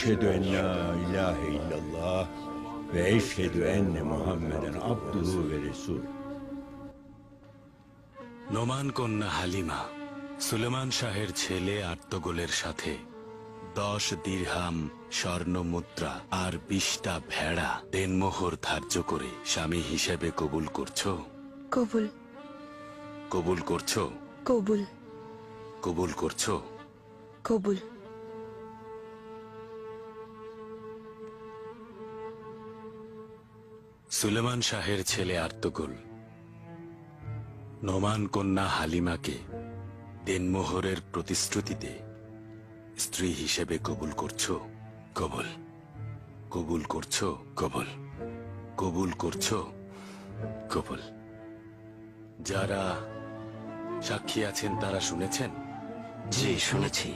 Eşhedü en la ilahe illallah ve eşhedü enne Muhammeden abduhu ve resul. Noman কন্যা হালিমা সুলেমান শাহের ছেলে আত্মগোলের সাথে দশ দিরহাম স্বর্ণ মুদ্রা আর বিশটা ভেড়া দেনমোহর ধার্য করে স্বামী হিসেবে কবুল করছ? কবুল। কবুল করছ? কবুল। কবুল করছ? কবুল। সুলেমান শাহের ছেলে আর্তগোল। নোমান কন্যা হালিমাকে দেনমোহরের প্রতিশ্রুতিতে স্ত্রী হিসেবে কবুল করছ, কবুল। কবুল করছ, কবুল। কবুল করছ, কবুল। যারা সাক্ষী আছেন, তারা শুনেছেন? জি, শুনেছি।